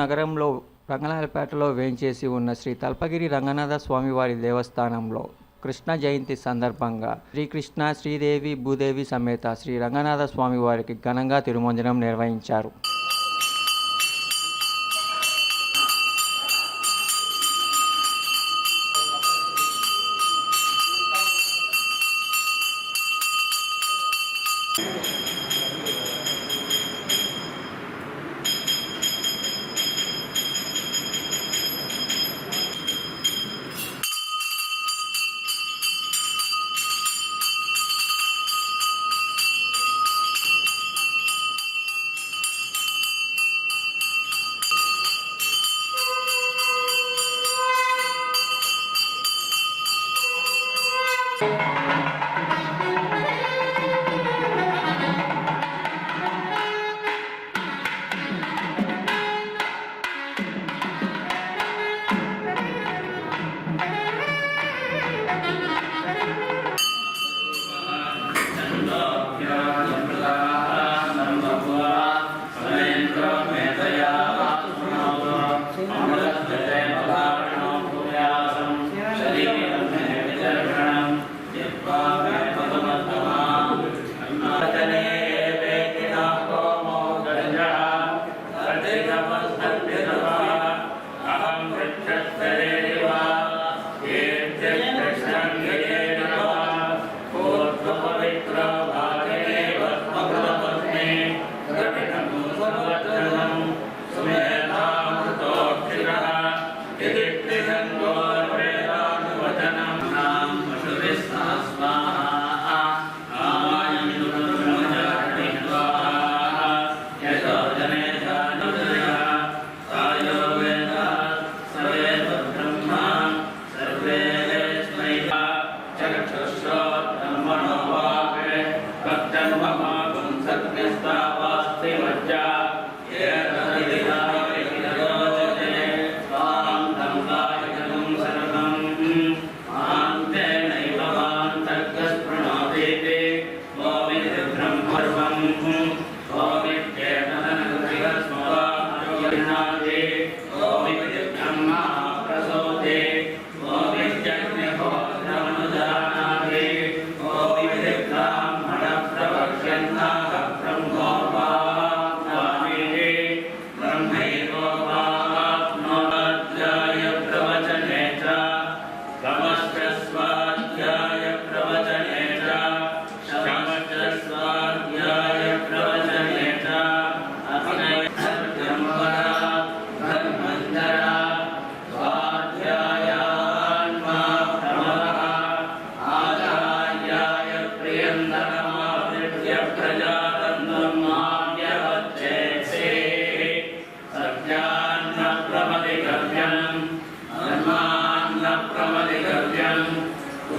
నగరంలో రంగనాథపేటలో వేయించేసి ఉన్న శ్రీ తల్పగిరి రంగనాథ స్వామివారి దేవస్థానంలో కృష్ణ జయంతి సందర్భంగా శ్రీకృష్ణ శ్రీదేవి భూదేవి సమేత శ్రీ రంగనాథ స్వామి వారికి ఘనంగా తిరుమంజనం నిర్వహించారు.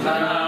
Amen.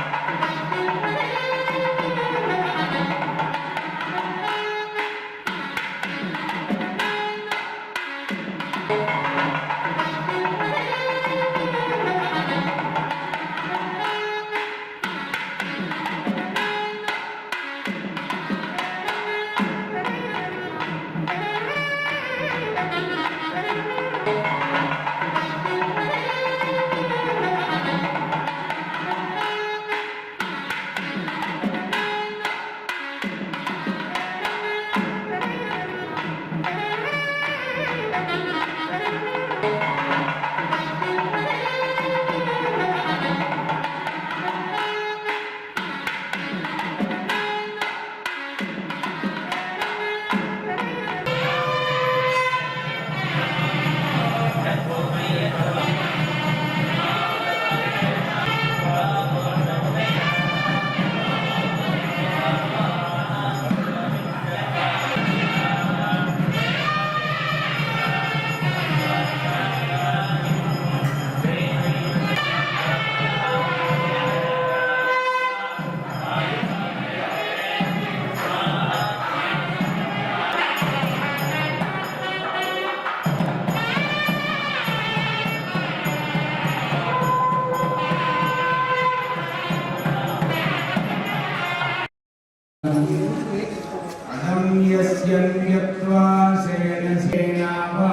यस्यन्यत्वा सेन सेना वा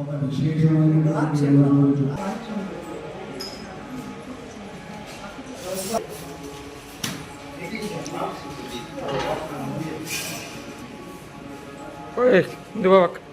ఒక విశేషమైన రోజు ఓయ్ ఇందుబాబు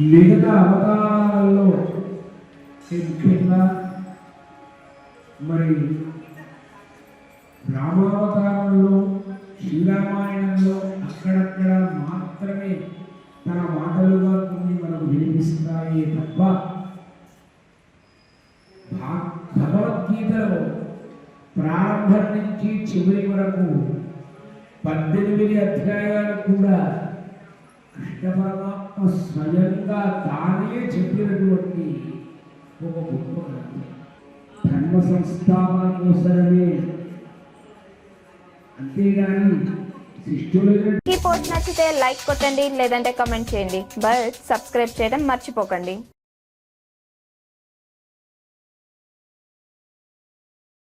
మిగతా అవతారాలలో ముఖ్యంగా మరి రామావతారంలో శ్రీరామాయణంలో అక్కడక్కడ మాత్రమే తన మాటలుగా కొన్ని మనకు వినిపిస్తాయి తప్ప భగవద్గీతలో ప్రారంభం నుంచి చివరి వరకు పద్దెనిమిది అధ్యాయాలు కూడా కృష్ణ పరమాత్మ స్వయంగా తానే చెప్పినటువంటి ఒక గొప్ప గ్రంథం. ధర్మ సంస్థాపన కోసమే అంతేగాని ఈ పోస్ట్ నచ్చితే లైక్ కొట్టండి లేదంటే కమెంట్ చేయండి. బట్ సబ్స్క్రైబ్ చేయడం మర్చిపోకండి.